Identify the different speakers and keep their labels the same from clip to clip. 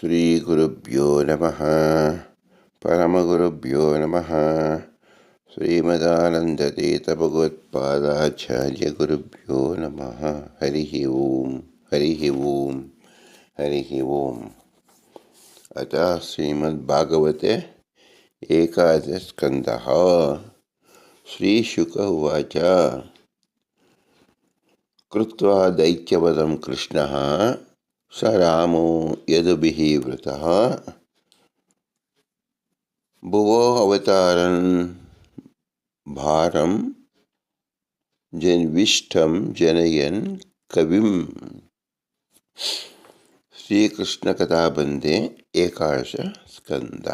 Speaker 1: श्रीगुरुभ्यो नमः। परमगुरुभ्यो नमः। श्रीमदानन्दतीतभगवत्पादाचार्यगुरुभ्यो नमः। हरिः ओम हरिः ओम हरिः ओम। अतः श्रीमद्भागवते एकादशस्कन्दः श्रीशुक उवाच। कृत्वा दैत्यवधं कृष्णः। स रामो यदुभिः वृतः भुवो अवतारन् भारं जन्विष्ठं जनयन् कविं ಶ್ರೀಕೃಷ್ಣಕಥಾಬಂಧೆ ಏಕಾದಶ ಸ್ಕಂದ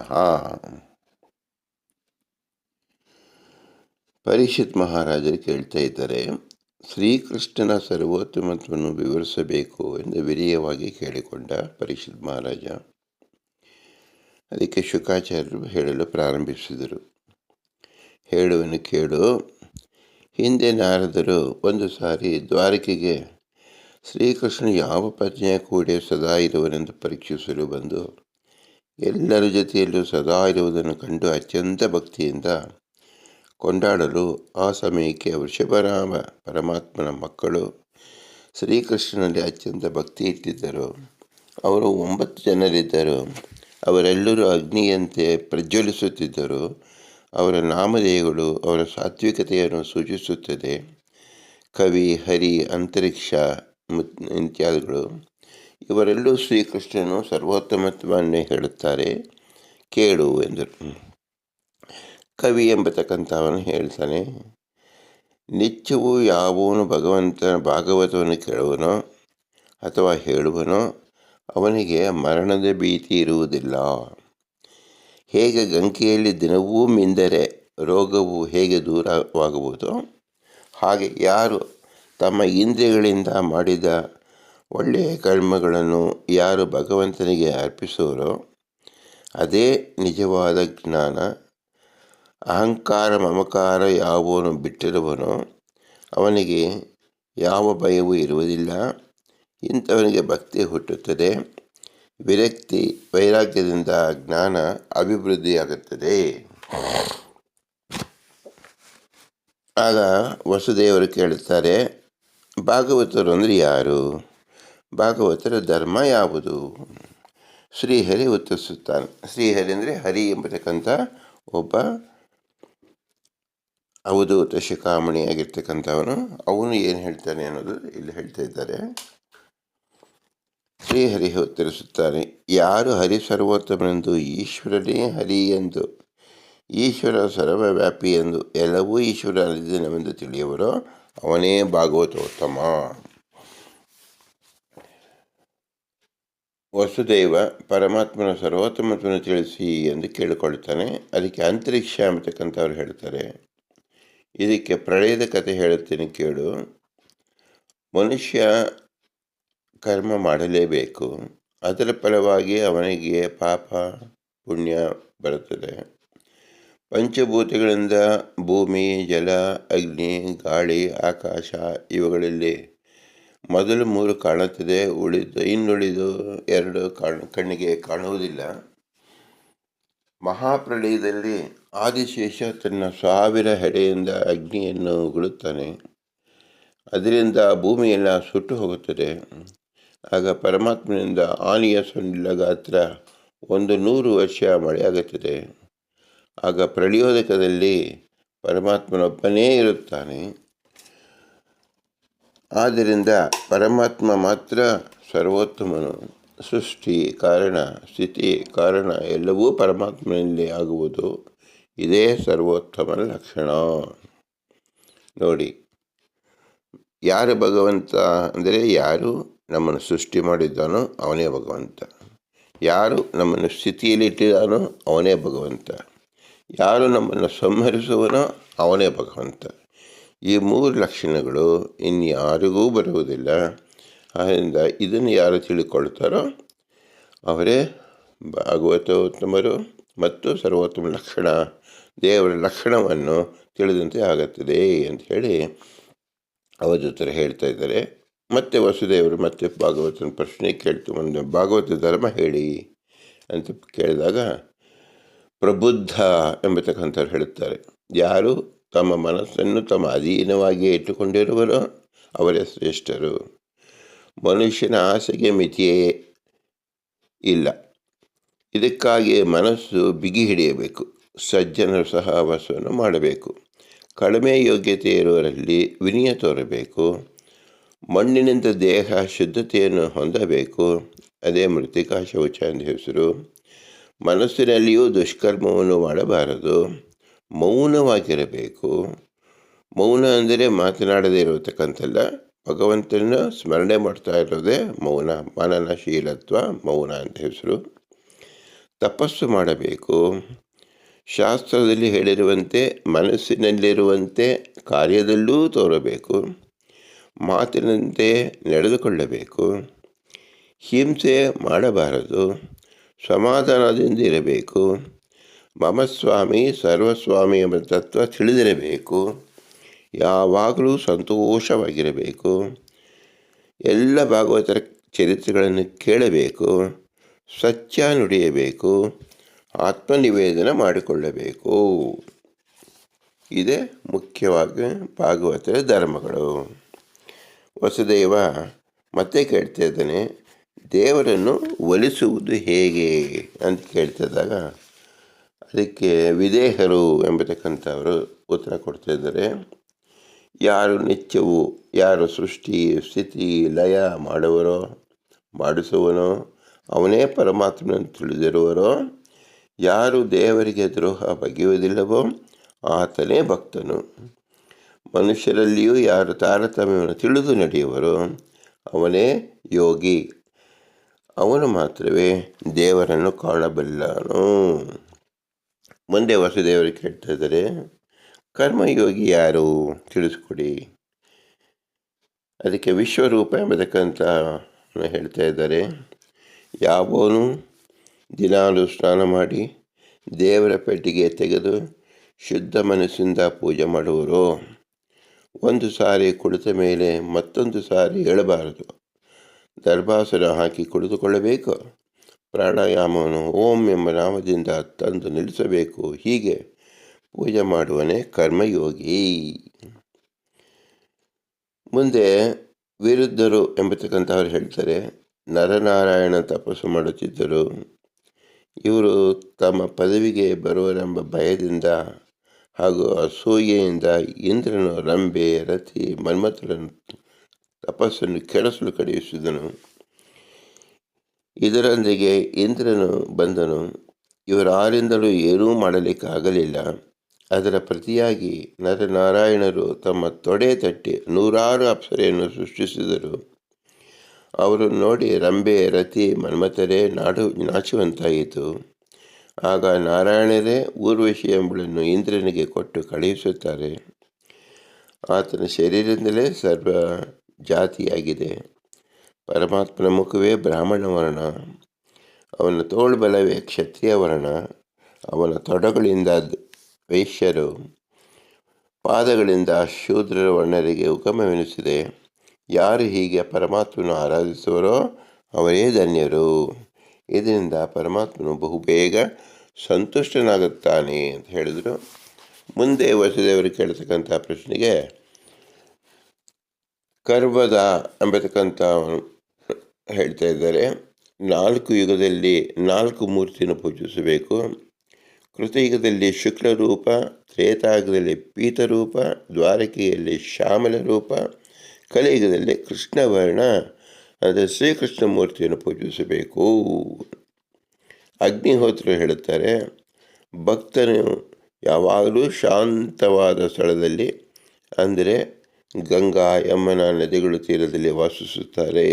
Speaker 1: ಪರೀಕ್ಷಿತ್ ಮಹಾರಾಜರು ಕೇಳ್ತಾ ಇದ್ದಾರೆ ಶ್ರೀಕೃಷ್ಣನ ಸರ್ವೋತ್ತಮತ್ವವನ್ನು ವಿವರಿಸಬೇಕು ಎಂದು ವಿರಿಯವಾಗಿ ಕೇಳಿಕೊಂಡ ಪರಿಷತ್ ಮಹಾರಾಜ. ಅದಕ್ಕೆ ಶುಕಾಚಾರ್ಯರು ಹೇಳಲು ಪ್ರಾರಂಭಿಸಿದರು. ಹೇಳುವನು ಕೇಳು, ಹಿಂದೆ ನಾರದರು ಒಂದು ಸಾರಿ ದ್ವಾರಕೆಗೆ, ಶ್ರೀಕೃಷ್ಣ ಯಾವ ಪ್ರಜ್ಞೆಯ ಕೂಡೆ ಸದಾ ಇರುವನೆಂದು ಪರೀಕ್ಷಿಸಲು ಬಂದು, ಎಲ್ಲರ ಜೊತೆಯಲ್ಲೂ ಸದಾ ಇರುವುದನ್ನು ಕಂಡು ಅತ್ಯಂತ ಭಕ್ತಿಯಿಂದ ಕೊಂಡಾಡಲು ಆ ಸಮಯಕ್ಕೆ ವೃಷಭರಾಮ ಪರಮಾತ್ಮನ ಮಕ್ಕಳು. ಶ್ರೀಕೃಷ್ಣನಲ್ಲಿ ಅತ್ಯಂತ ಭಕ್ತಿ ಇಟ್ಟಿದ್ದರು. ಅವರು ಒಂಬತ್ತು ಜನರಿದ್ದರು. ಅವರೆಲ್ಲರೂ ಅಗ್ನಿಯಂತೆ ಪ್ರಜ್ವಲಿಸುತ್ತಿದ್ದರು. ಅವರ ನಾಮಧೇಯಗಳು ಅವರ ಸಾತ್ವಿಕತೆಯನ್ನು ಸೂಚಿಸುತ್ತದೆ. ಕವಿ, ಹರಿ, ಅಂತರಿಕ್ಷ ಇತ್ಯಾದಿಗಳು. ಇವರೆಲ್ಲೂ ಶ್ರೀಕೃಷ್ಣನು ಸರ್ವೋತ್ತಮತ್ವವನ್ನೇ ಹೇಳುತ್ತಾರೆ. ಕೇಳು ಎಂದರು. ಕವಿ ಎಂಬತಕ್ಕಂಥವನು ಹೇಳ್ತಾನೆ, ನಿತ್ಯವೂ ಯಾವನು ಭಗವಂತನ ಭಾಗವತವನ್ನು ಕೇಳುವನೋ ಅಥವಾ ಹೇಳುವನೋ ಅವನಿಗೆ ಮರಣದ ಭೀತಿ ಇರುವುದಿಲ್ಲ. ಹೇಗೆ ಗಂಕೆಯಲ್ಲಿ ದಿನವೂ ಮಿಂದರೆ ರೋಗವು ಹೇಗೆ ದೂರವಾಗುವುದೋ ಹಾಗೆ ಯಾರು ತಮ್ಮ ಇಂದ್ರಿಯಗಳಿಂದ ಮಾಡಿದ ಒಳ್ಳೆಯ ಕರ್ಮಗಳನ್ನು ಯಾರು ಭಗವಂತನಿಗೆ ಅರ್ಪಿಸುವರೋ, ಅದೇ ನಿಜವಾದ ಜ್ಞಾನ ಅಹಂಕಾರ ಮಮಕಾರ ಯಾವನು ಬಿಟ್ಟಿರುವನೋ ಅವನಿಗೆ ಯಾವ ಭಯವೂ ಇರುವುದಿಲ್ಲ. ಇಂಥವನಿಗೆ ಭಕ್ತಿ ಹುಟ್ಟುತ್ತದೆ. ವಿರಕ್ತಿ ವೈರಾಗ್ಯದಿಂದ ಜ್ಞಾನ ಅಭಿವೃದ್ಧಿಯಾಗುತ್ತದೆ. ಆಗ ವಸುದೇವರು ಕೇಳುತ್ತಾರೆ, ಭಾಗವತರು ಅಂದರೆ ಯಾರು? ಭಾಗವತರ ಧರ್ಮ ಯಾವುದು? ಶ್ರೀಹರಿ ಉತ್ತರಿಸುತ್ತಾನೆ. ಶ್ರೀಹರಿ ಅಂದರೆ ಹರಿ ಎಂಬತಕ್ಕಂಥ ಒಬ್ಬ ಅವಧೂತ ಶಿಖಾಮಣಿಯಾಗಿರ್ತಕ್ಕಂಥವನು ಅವನು ಏನು ಹೇಳ್ತಾನೆ ಅನ್ನೋದು ಇಲ್ಲಿ ಹೇಳ್ತಾ ಇದ್ದಾರೆ. ಶ್ರೀಹರಿ ಉತ್ತರಿಸುತ್ತಾನೆ, ಯಾರು ಹರಿ ಸರ್ವೋತ್ತಮನೆಂದು ಈಶ್ವರನೇ ಹರಿ ಎಂದು. ಈಶ್ವರ ಸರ್ವವ್ಯಾಪಿ ಎಂದು. ಎಲ್ಲವೂ ಈಶ್ವರ ಅಲ್ಲಿದ್ದನೆಂದು ತಿಳಿಯುವರೋ. ಅವನೇ ಭಾಗವತೋತ್ತಮ. ವಸುದೇವ ಪರಮಾತ್ಮನ ಸರ್ವೋತ್ತಮತ್ವವನ್ನು ತಿಳಿಸಿ ಎಂದು ಕೇಳಿಕೊಳ್ತಾನೆ ಅದಕ್ಕೆ ಅಂತರಿಕ್ಷ ಅಂತಕ್ಕಂಥವ್ರು ಹೇಳ್ತಾರೆ. ಇದಕ್ಕೆ ಪ್ರಳಯದ ಕಥೆ ಹೇಳುತ್ತೇನೆ ಕೇಳು. ಮನುಷ್ಯ ಕರ್ಮ ಮಾಡಲೇಬೇಕು. ಅದರ ಫಲವಾಗಿ ಅವನಿಗೆ ಪಾಪ ಪುಣ್ಯ ಬರುತ್ತದೆ. ಪಂಚಭೂತಗಳಿಂದ ಭೂಮಿ, ಜಲ, ಅಗ್ನಿ, ಗಾಳಿ, ಆಕಾಶ ಇವುಗಳಲ್ಲಿ ಮೊದಲು ಮೂರು ಕಾಣುತ್ತದೆ. ಉಳಿದು ಇನ್ನುಳಿದು ಎರಡು ಕಾಣ್, ಕಣ್ಣಿಗೆ ಕಾಣುವುದಿಲ್ಲ. ಮಹಾಪ್ರಳಯದಲ್ಲಿ ಆದಿಶೇಷ ತನ್ನ ಸಾವಿರ ಹೆಡೆಯಿಂದ ಅಗ್ನಿಯನ್ನು ಉಗುಳುತ್ತಾನೆ. ಅದರಿಂದ ಭೂಮಿಯೆಲ್ಲ ಸುಟ್ಟು ಹೋಗುತ್ತದೆ. ಆಗ ಪರಮಾತ್ಮನಿಂದ ಆನೆಯ ಸೊಂಡಿಲ್ಲ ಗಾತ್ರ ಒಂದು ನೂರು ವರ್ಷ ಮಳೆಯಾಗುತ್ತದೆ. ಆಗ ಪ್ರಳಯೋದಕದಲ್ಲಿ ಪರಮಾತ್ಮನೊಬ್ಬನೇ ಇರುತ್ತಾನೆ. ಆದ್ದರಿಂದ ಪರಮಾತ್ಮ ಮಾತ್ರ ಸರ್ವೋತ್ತಮನು. ಸೃಷ್ಟಿ ಕಾರಣ ಸ್ಥಿತಿ ಕಾರಣ ಎಲ್ಲವೂ ಪರಮಾತ್ಮನಲ್ಲಿ ಆಗುವುದು. ಇದೇ ಸರ್ವೋತ್ತಮ ಲಕ್ಷಣ. ನೋಡಿ, ಯಾರು ಭಗವಂತ ಅಂದರೆ ಯಾರು ನಮ್ಮನ್ನು ಸೃಷ್ಟಿ ಮಾಡಿದ್ದಾನೋ ಅವನೇ ಭಗವಂತ. ಯಾರು ನಮ್ಮನ್ನು ಸ್ಥಿತಿಯಲ್ಲಿ ಇಟ್ಟಿದ್ದಾನೋ ಅವನೇ ಭಗವಂತ. ಯಾರು ನಮ್ಮನ್ನು ಸಂಹರಿಸುವನೋ ಅವನೇ ಭಗವಂತ. ಈ ಮೂರು ಲಕ್ಷಣಗಳು ಇನ್ಯಾರಿಗೂ ಬರುವುದಿಲ್ಲ. ಆದ್ದರಿಂದ ಇದನ್ನು ಯಾರು ತಿಳಿಕೊಳ್ತಾರೋ ಅವರೇ ಭಾಗವತೋತ್ತಮರು ಮತ್ತು ಸರ್ವೋತ್ತಮ ಲಕ್ಷಣ, ದೇವರ ಲಕ್ಷಣವನ್ನು ತಿಳಿದಂತೆ ಆಗುತ್ತದೆ ಅಂತ ಹೇಳಿ ಅವಧೂತರ ಹೇಳ್ತಾ ಇದ್ದಾರೆ. ಮತ್ತೆ ವಸುದೇವರು ಮತ್ತೆ ಭಾಗವತನ ಪ್ರಶ್ನೆ ಕೇಳ್ತು, ಒಂದು ಭಾಗವತ ಧರ್ಮ ಹೇಳಿ ಅಂತ ಕೇಳಿದಾಗ ಪ್ರಬುದ್ಧ ಎಂಬತಕ್ಕಂಥವ್ರು ಹೇಳುತ್ತಾರೆ. ಯಾರು? ತಮ್ಮ ಮನಸ್ಸನ್ನು ತಮ್ಮ ಅಧೀನವಾಗಿಯೇ ಇಟ್ಟುಕೊಂಡಿರುವರೋ ಅವರೇ ಶ್ರೇಷ್ಠರು. ಮನುಷ್ಯನ ಆಸೆಗೆ ಮಿತಿಯೇ ಇಲ್ಲ. ಇದಕ್ಕಾಗಿ ಮನಸ್ಸು ಬಿಗಿ ಹಿಡಿಯಬೇಕು. ಸಜ್ಜನರು ಸಹವಾಸವನ್ನು ಮಾಡಬೇಕು. ಕಡಿಮೆ ಯೋಗ್ಯತೆ ಇರುವರಲ್ಲಿ ವಿನಯ ತೋರಬೇಕು. ಮಣ್ಣಿನಿಂದ ದೇಹ ಶುದ್ಧತೆಯನ್ನು ಹೊಂದಬೇಕು. ಅದೇ ಮೃತಿಕಾ ಶೌಚ ಎಂದು ಹೆಸರು. ಮನಸ್ಸಿನಲ್ಲಿಯೂ ದುಷ್ಕರ್ಮವನ್ನು ಮಾಡಬಾರದು. ಮೌನವಾಗಿರಬೇಕು. ಮೌನ ಅಂದರೆ ಮಾತನಾಡದೇ ಇರತಕ್ಕಂಥಲ್ಲ. ಭಗವಂತನ ಸ್ಮರಣೆ ಮಾಡ್ತಾ ಇರೋದೇ ಮೌನ, ಮನನಶೀಲತ್ವ, ಮೌನ ಅಂತ ಹೆಸರು. ತಪಸ್ಸು ಮಾಡಬೇಕು. ಶಾಸ್ತ್ರದಲ್ಲಿ ಹೇಳಿರುವಂತೆ ಮನಸ್ಸಿನಲ್ಲಿರುವಂತೆ ಕಾರ್ಯದಲ್ಲೂ ತೋರಬೇಕು. ಮಾತಿನಂತೆ ನಡೆದುಕೊಳ್ಳಬೇಕು. ಹಿಂಸೆ ಮಾಡಬಾರದು. ಸಮಾಧಾನದಿಂದ ಇರಬೇಕು. ಮಮಸ್ವಾಮಿ, ಸರ್ವಸ್ವಾಮಿ ಎಂಬ ತತ್ವ ತಿಳಿದಿರಬೇಕು. ಯಾವಾಗಲೂ ಸಂತೋಷವಾಗಿರಬೇಕು. ಎಲ್ಲ ಭಾಗವತರ ಚರಿತ್ರೆಗಳನ್ನು ಕೇಳಬೇಕು, ಸತ್ಯ ನುಡಿಯಬೇಕು, ಆತ್ಮನಿವೇದನ ಮಾಡಿಕೊಳ್ಳಬೇಕು. ಇದೇ ಮುಖ್ಯವಾಗಿ ಭಾಗವತರ ಧರ್ಮಗಳು. ವಸುದೇವ ಮತ್ತೆ ಕೇಳ್ತಾ ಇದ್ದಾನೆ, ದೇವರನ್ನು ಒಲಿಸುವುದು ಹೇಗೆ ಅಂತ ಕೇಳ್ತಿದ್ದಾಗ ಅದಕ್ಕೆ ವಿದೇಹರು ಎಂಬತಕ್ಕಂಥವರು ಉತ್ತರ ಕೊಡ್ತಾ ಇದ್ದಾರೆ. ಯಾರು ನಿತ್ಯವು ಯಾರು ಸೃಷ್ಟಿ, ಸ್ಥಿತಿ, ಲಯ ಮಾಡುವರೋ, ಮಾಡಿಸುವನೋ, ಅವನೇ ಪರಮಾತ್ಮನನ್ನು ತಿಳಿದಿರುವರೋ, ಯಾರು ದೇವರಿಗೆ ದ್ರೋಹ ಬಗೆಯುವುದಿಲ್ಲವೋ, ಆತನೇ ಭಕ್ತನು. ಮನುಷ್ಯರಲ್ಲಿಯೂ ಯಾರು ತಾರತಮ್ಯವನ್ನು ತಿಳಿದು ನಡೆಯುವರೋ, ಅವನೇ ಯೋಗಿ. ಅವನು ಮಾತ್ರವೇ ದೇವರನ್ನು ಕಾಣಬಲ್ಲನು. ಮುಂದೆ ವಸುದೇವರು ಕೇಳ್ತಾ ಇದ್ದಾರೆ ಕರ್ಮಯೋಗಿ ಯಾರು ತಿಳಿಸ್ಕೊಡಿ. ಅದಕ್ಕೆ ವಿಶ್ವರೂಪ ಎಂಬತಕ್ಕಂಥ ಹೇಳ್ತಾ ಇದ್ದಾರೆ. ಯಾವನು ದಿನಾಲು ಸ್ನಾನ ಮಾಡಿ ದೇವರ ಪೆಟ್ಟಿಗೆ ತೆಗೆದು ಶುದ್ಧ ಮನಸ್ಸಿಂದ ಪೂಜೆ ಮಾಡುವರು, ಒಂದು ಸಾರಿ ಕುಳಿತ ಮೇಲೆ ಮತ್ತೊಂದು ಸಾರಿ ಹೇಳಬಾರದು ದರ್ಭಾಸುರ ಹಾಕಿ ಕುಳಿತುಕೊಳ್ಳಬೇಕು. ಪ್ರಾಣಾಯಾಮವನ್ನು ಓಂ ಎಂಬ ನಾಮದಿಂದ ತಂದು ನಿಲ್ಲಿಸಬೇಕು. ಹೀಗೆ ಪೂಜೆ ಮಾಡುವನೇ ಕರ್ಮಯೋಗಿ. ಮುಂದೆ ವಿರುದ್ಧರು ಎಂಬತಕ್ಕಂಥವ್ರು ಹೇಳ್ತಾರೆ, ನರನಾರಾಯಣ ತಪಸ್ಸು ಮಾಡುತ್ತಿದ್ದರು. ಇವರು ತಮ್ಮ ಪದವಿಗೆ ಬರುವರೆಂಬ ಭಯದಿಂದ ಹಾಗೂ ಅಸೂಯೆಯಿಂದ ಇಂದ್ರನು ರಂಬೆ ರತಿ ಮನ್ಮಥರನ್ನು ತಪಸ್ಸನ್ನು ಕೆಡಿಸಲು ಕಡಿಯಿಸಿದನು ಇದರೊಂದಿಗೆ ಇಂದ್ರನು ಬಂದನು. ಇವರಾರಿಂದಲೂ ಏನೂ ಮಾಡಲಿಕ್ಕಾಗಲಿಲ್ಲ. ಅದರ ಪ್ರತಿಯಾಗಿ ನರನಾರಾಯಣರು ತಮ್ಮ ತೊಡೆ ತಟ್ಟಿ ನೂರಾರು ಅಪ್ಸರೆಯನ್ನು ಸೃಷ್ಟಿಸಿದರು. ಅವರು ನೋಡಿ ರಂಬೆ, ರತಿ, ಮನ್ಮಥರೇ, ನಾಡು ನಾಚುವಂತಾಯಿತು. ಆಗ ನಾರಾಯಣರೇ ಊರ್ವಶಿ ಎಂಬಳನ್ನು ಇಂದ್ರನಿಗೆ ಕೊಟ್ಟು ಕಳುಹಿಸುತ್ತಾರೆ. ಆತನ ಶರೀರದಿಂದಲೇ ಸರ್ವ ಜಾತಿಯಾಗಿದೆ. ಪರಮಾತ್ಮನ ಮುಖವೇ ಬ್ರಾಹ್ಮಣ ವರ್ಣ. ಅವನ ತೋಳ್ಬಲವೇ ಕ್ಷತ್ರಿಯ ವರ್ಣ. ಅವನ ತೊಡಗಳಿಂದ ವೈಶ್ಯರು ಪಾದಗಳಿಂದ ಶೂದ್ರರ ವರ್ಣರಿಗೆ ಉಗಮವೆನಿಸಿದೆ. ಯಾರು ಹೀಗೆ ಪರಮಾತ್ಮನು ಆರಾಧಿಸುವರೋ ಅವರೇ ಧನ್ಯರು. ಇದರಿಂದ ಪರಮಾತ್ಮನು ಬಹುಬೇಗ ಸಂತುಷ್ಟನಾಗುತ್ತಾನೆ ಅಂತ ಹೇಳಿದರು. ಮುಂದೆ ವಸುದೇವರು ಕೇಳತಕ್ಕಂಥ ಪ್ರಶ್ನೆಗೆ, ಕರ್ವದ ಎಂಬತಕ್ಕಂಥ ಹೇಳ್ತಾ ಇದ್ದಾರೆ, ನಾಲ್ಕು ಯುಗದಲ್ಲಿ ನಾಲ್ಕು ಮೂರ್ತಿಯನ್ನು ಪೂಜಿಸಬೇಕು. ಕೃತಯುಗದಲ್ಲಿ ಶುಕ್ಲರೂಪ ತ್ರೇತಾಗದಲ್ಲಿ ಪೀತರೂಪ, ದ್ವಾರಕೆಯಲ್ಲಿ ಶ್ಯಾಮಲ ರೂಪ ಕಲಿಯುಗದಲ್ಲಿ ಕೃಷ್ಣವರ್ಣ. ಅಂದರೆ ಶ್ರೀಕೃಷ್ಣ ಮೂರ್ತಿಯನ್ನು ಪೂಜಿಸಬೇಕು. ಅಗ್ನಿಹೋತ್ರರು ಹೇಳುತ್ತಾರೆ, ಭಕ್ತನು ಯಾವಾಗಲೂ ಶಾಂತವಾದ ಸ್ಥಳದಲ್ಲಿ, ಅಂದರೆ ಗಂಗಾ, ಯಮುನಾ ನದಿಗಳು ತೀರದಲ್ಲಿ ವಾಸಿಸುತ್ತಾರೆ.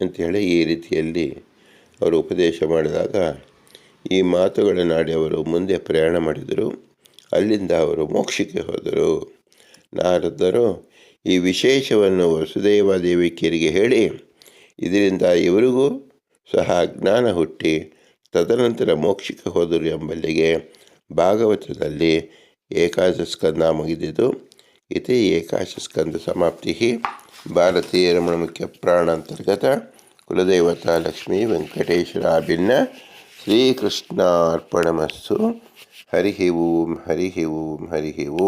Speaker 1: ಅಂತ ಹೇಳಿ ಈ ರೀತಿಯಲ್ಲಿ ಅವರು ಉಪದೇಶ ಮಾಡಿದಾಗ ಈ ಮಾತುಗಳನ್ನಾಡಿ ಅವರು ಮುಂದೆ ಪ್ರಯಾಣ ಮಾಡಿದರು. ಅಲ್ಲಿಂದ ಅವರು ಮೋಕ್ಷಕ್ಕೆ ಹೋದರು. ನಾರದರು, ಈ ವಿಶೇಷವನ್ನು ವಸುದೇವ ದೇವಿಕೆಯರಿಗೆ ಹೇಳಿ, ಇದರಿಂದ ಇವರಿಗೂ ಸಹ ಜ್ಞಾನ ಹುಟ್ಟಿ, ತದನಂತರ ಮೋಕ್ಷಕ್ಕೆ ಹೋದರು ಎಂಬಲ್ಲಿಗೆ ಭಾಗವತದಲ್ಲಿ ಏಕಾದಶ ಸ್ಕಂದ ಮುಗಿದಿದ್ದು, ಇತಿ ಏಕಾದಶ ಸ್ಕಂದ ಸಮಾಪ್ತಿ. ಭಾರತೀಯ ರಮಣ ಮುಖ್ಯ ಪ್ರಾಣ ಅಂತರ್ಗತ ಕುಲದೇವತಾ ಲಕ್ಷ್ಮೀ ವೆಂಕಟೇಶ್ವರಾಭಿನ್ನ ಶ್ರೀಕೃಷ್ಣಾರ್ಪಣಮಸ್ಸು ಹರಿ ಓಂ ಹರಿ ಓಂ ಹರಿ ಓಂ.